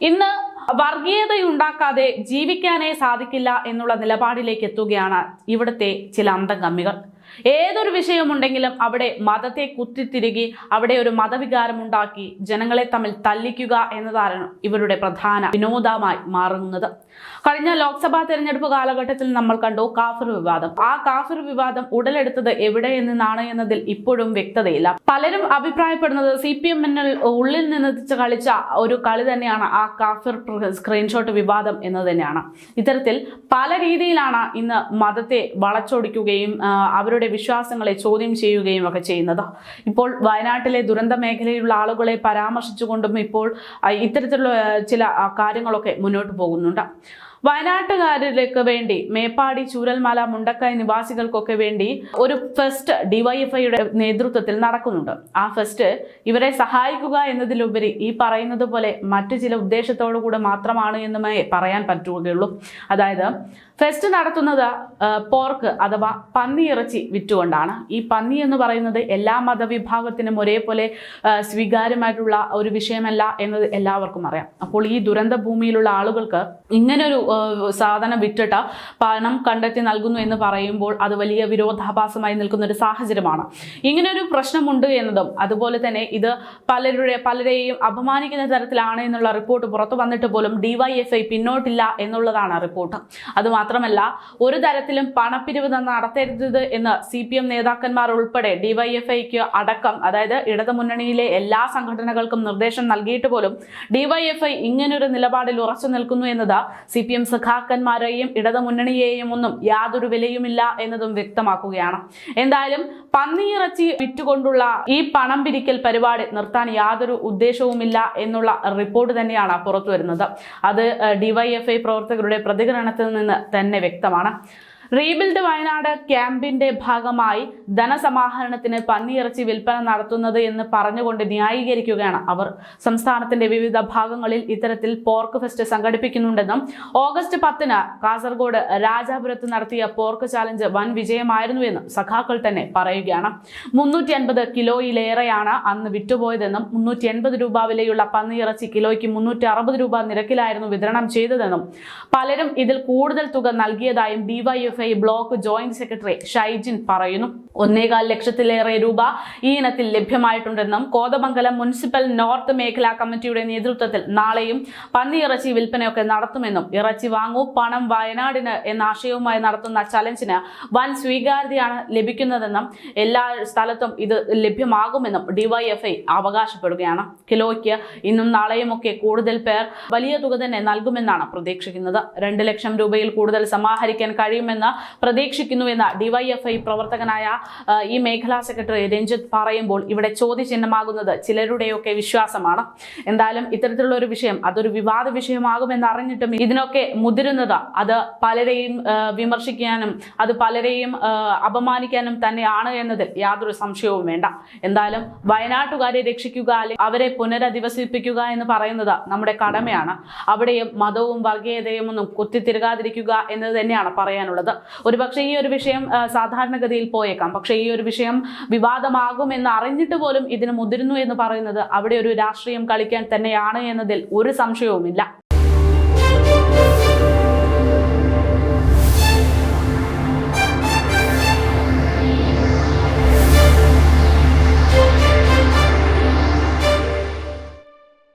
ഇന്ന് വർഗീയതയുണ്ടാക്കാതെ ജീവിക്കാനേ സാധിക്കില്ല എന്നുള്ള നിലപാടിലേക്ക് എത്തുകയാണ് ഇവിടുത്തെ ചില അന്തംഗമ്മികൾ. ഏതൊരു വിഷയമുണ്ടെങ്കിലും അവിടെ മതത്തെ കുത്തിത്തിരുകി അവിടെ ഒരു മതവികാരം ഉണ്ടാക്കി ജനങ്ങളെ തമ്മിൽ തല്ലിക്കുക എന്നതാണ് ഇവരുടെ പ്രധാന വിനോദമായി മാറുന്നത്. കഴിഞ്ഞ ലോക്സഭാ തെരഞ്ഞെടുപ്പ് കാലഘട്ടത്തിൽ നമ്മൾ കണ്ടു കാഫിർ വിവാദം. ആ കാഫിർ വിവാദം ഉടലെടുത്തത് എവിടെ നിന്നാണ് എന്നതിൽ ഇപ്പോഴും വ്യക്തതയില്ല. പലരും അഭിപ്രായപ്പെടുന്നത് സി പി എമ്മിന് ഉള്ളിൽ നിന്ന് കളിച്ച ഒരു കളി തന്നെയാണ് ആ കാഫിർ സ്ക്രീൻഷോട്ട് വിവാദം എന്ന് തന്നെയാണ്. ഇത്തരത്തിൽ പല രീതിയിലാണ് ഇന്ന് മതത്തെ വളച്ചൊടിക്കുകയും അവരുടെ വിശ്വാസങ്ങളെ ചോദ്യം ചെയ്യുകയും ഒക്കെ ചെയ്യുന്നത്. ഇപ്പോൾ വയനാട്ടിലെ ദുരന്ത മേഖലയിലുള്ള ആളുകളെ പരാമർശിച്ചുകൊണ്ടും ഇപ്പോൾ ഇത്തരത്തിലുള്ള ചില കാര്യങ്ങളൊക്കെ മുന്നോട്ട് പോകുന്നുണ്ട്. വയനാട്ടുകാരിലേക്ക് വേണ്ടി മേപ്പാടി ചൂരൽമല മുണ്ടക്കായ് നിവാസികൾക്കൊക്കെ വേണ്ടി ഒരു ഫെസ്റ്റ് ഡിവൈഎഫ്ഐയുടെ നേതൃത്വത്തിൽ നടക്കുന്നുണ്ട്. ആ ഫെസ്റ്റ് ഇവരെ സഹായിക്കുക എന്നതിലുപരി ഈ പറയുന്നത് പോലെ മറ്റു ചില ഉദ്ദേശത്തോടു കൂടെ മാത്രമാണ് എന്നുമേ പറയാൻ പറ്റുകയുള്ളൂ. അതായത് ഫെസ്റ്റ് നടത്തുന്നത് പോർക്ക് അഥവാ പന്നിയിറച്ചി വിറ്റുകൊണ്ടാണ്. ഈ പന്നി എന്ന് പറയുന്നത് എല്ലാ മതവിഭാഗത്തിനും ഒരേപോലെ സ്വീകാര്യമായിട്ടുള്ള ഒരു വിഷയമല്ല എന്നത് എല്ലാവർക്കും അറിയാം. അപ്പോൾ ഈ ദുരന്ത ഭൂമിയിലുള്ള ആളുകൾക്ക് ഇങ്ങനൊരു സാധനം വിറ്റിട്ട് പണം കണ്ടെത്തി നൽകുന്നു എന്ന് പറയുമ്പോൾ അത് വലിയ വിരോധാഭാസമായി നിൽക്കുന്ന ഒരു സാഹചര്യമാണ്. ഇങ്ങനൊരു പ്രശ്നമുണ്ട് എന്നതും അതുപോലെ തന്നെ ഇത് പലരുടെ പലരെയും അപമാനിക്കുന്ന തരത്തിലാണ് എന്നുള്ള റിപ്പോർട്ട് പുറത്തു വന്നിട്ട് പോലും ഡിവൈഎഫ്ഐ പിന്നോട്ടില്ല എന്നുള്ളതാണ് റിപ്പോർട്ട്. അത് മാത്രമല്ല ഒരു തരത്തിലും പണപ്പിരിവ് നടത്തരുത് എന്ന് സി പി എം നേതാക്കന്മാർ ഉൾപ്പെടെ ഡിവൈഎഫ്ഐക്ക് അടക്കം അതായത് ഇടതുമുന്നണിയിലെ എല്ലാ സംഘടനകൾക്കും നിർദ്ദേശം നൽകിയിട്ട് പോലും ഡിവൈഎഫ്ഐ ഇങ്ങനൊരു നിലപാടിൽ ഉറച്ചു നിൽക്കുന്നു എന്നത് സി പി എം സഖാക്കന്മാരെയും ഇടതുമുന്നണിയെയും ഒന്നും യാതൊരു വിലയുമില്ല എന്നതും വ്യക്തമാക്കുകയാണ്. എന്തായാലും പന്നിയിറച്ചി വിറ്റുകൊണ്ടുള്ള ഈ പണം പിരിക്കൽ പരിപാടി നിർത്താൻ യാതൊരു ഉദ്ദേശവുമില്ല എന്നുള്ള റിപ്പോർട്ട് തന്നെയാണ് പുറത്തു വരുന്നത് അത് ഡിവൈഎഫ്ഐ പ്രവർത്തകരുടെ പ്രതികരണത്തിൽ നിന്ന് തന്നെ വ്യക്തമാണ്. റീബിൽഡ് വയനാട് ക്യാമ്പിന്റെ ഭാഗമായി ധനസമാഹരണത്തിന് പന്നിയിറച്ചി വിൽപ്പന നടത്തുന്നത് എന്ന് പറഞ്ഞുകൊണ്ട് ന്യായീകരിക്കുകയാണ് അവർ. സംസ്ഥാനത്തിന്റെ വിവിധ ഭാഗങ്ങളിൽ ഇത്തരത്തിൽ പോർക്ക് ഫെസ്റ്റ് സംഘടിപ്പിക്കുന്നുണ്ടെന്നും ഓഗസ്റ്റ് പത്തിന് കാസർഗോഡ് രാജാപുരത്ത് നടത്തിയ പോർക്ക് ചാലഞ്ച് വൻ വിജയമായിരുന്നുവെന്നും സഖാക്കൾ തന്നെ പറയുകയാണ്. മുന്നൂറ്റി അൻപത് കിലോയിലേറെയാണ് അന്ന് വിറ്റുപോയതെന്നും മുന്നൂറ്റി എൺപത് രൂപ വിലയുള്ള പന്നിയിറച്ചി കിലോയ്ക്ക് മുന്നൂറ്റി അറുപത് രൂപ നിരക്കിലായിരുന്നു വിതരണം ചെയ്തതെന്നും പലരും ഇതിൽ കൂടുതൽ തുക നൽകിയതായും DYFI block joint secretary Shaijin പറയുന്നു. ഒന്നേകാൽ ലക്ഷത്തിലേറെ രൂപ ഈ ഇനത്തിൽ ലഭ്യമായിട്ടുണ്ടെന്നും കോതമംഗലം മുനിസിപ്പൽ നോർത്ത് മേഖലാ കമ്മിറ്റിയുടെ നേതൃത്വത്തിൽ നാളെയും പന്നിയിറച്ചി വിൽപ്പനയൊക്കെ നടത്തുമെന്നും ഇറച്ചി വാങ്ങൂ പണം വയനാടിന് എന്ന ആശയവുമായി നടത്തുന്ന ചലഞ്ചിന് വൻ സ്വീകാര്യതയാണ് ലഭിക്കുന്നതെന്നും എല്ലാ സ്ഥലത്തും ഇത് ലഭ്യമാകുമെന്നും ഡിവൈഎഫ്ഐ അവകാശപ്പെടുകയാണ്. കിലോയ്ക്ക് ഇന്നും നാളെയുമൊക്കെ കൂടുതൽ പേർ വലിയ തുക തന്നെ നൽകുമെന്നാണ് പ്രതീക്ഷിക്കുന്നത്. രണ്ട് ലക്ഷം രൂപയിൽ കൂടുതൽ സമാഹരിക്കാൻ കഴിയുമെന്ന് പ്രതീക്ഷിക്കുന്നുവെന്ന് ഡിവൈഎഫ്ഐ പ്രവർത്തകനായ ഈ മേഖലാ സെക്രട്ടറി രഞ്ജിത്ത് പറയുമ്പോൾ ഇവിടെ ചോദ്യചിഹ്നമാകുന്നത് ചിലരുടെയൊക്കെ വിശ്വാസമാണ്. എന്തായാലും ഇത്തരത്തിലുള്ള ഒരു വിഷയം അതൊരു വിവാദ വിഷയമാകുമെന്ന് അറിഞ്ഞിട്ടും ഇതിനൊക്കെ മുതിരുന്നത് അത് പലരെയും വിമർശിക്കാനും അത് പലരെയും അപമാനിക്കാനും തന്നെയാണ് എന്നതിൽ യാതൊരു സംശയവും വേണ്ട. എന്തായാലും വയനാട്ടുകാരെ രക്ഷിക്കുക അല്ലെങ്കിൽ അവരെ പുനരധിവസിപ്പിക്കുക എന്ന് പറയുന്നത് നമ്മുടെ കടമയാണ്. അവിടെയും മതവും വർഗീയതയും ഒന്നും കുത്തിത്തിരുകാതിരിക്കുക എന്നത് തന്നെയാണ് പറയാനുള്ളത്. ഒരുപക്ഷെ ഈ ഒരു വിഷയം സാധാരണഗതിയിൽ പോയേക്കാം. പക്ഷേ ഈ ഒരു വിഷയം വിവാദമാകുമെന്ന് അറിഞ്ഞിട്ട് പോലും ഇതിന് മുതിരുന്നു എന്ന് പറയുന്നത് അവിടെ ഒരു രാഷ്ട്രീയം കളിക്കാൻ തന്നെയാണ് എന്നതിൽ ഒരു സംശയവുമില്ല.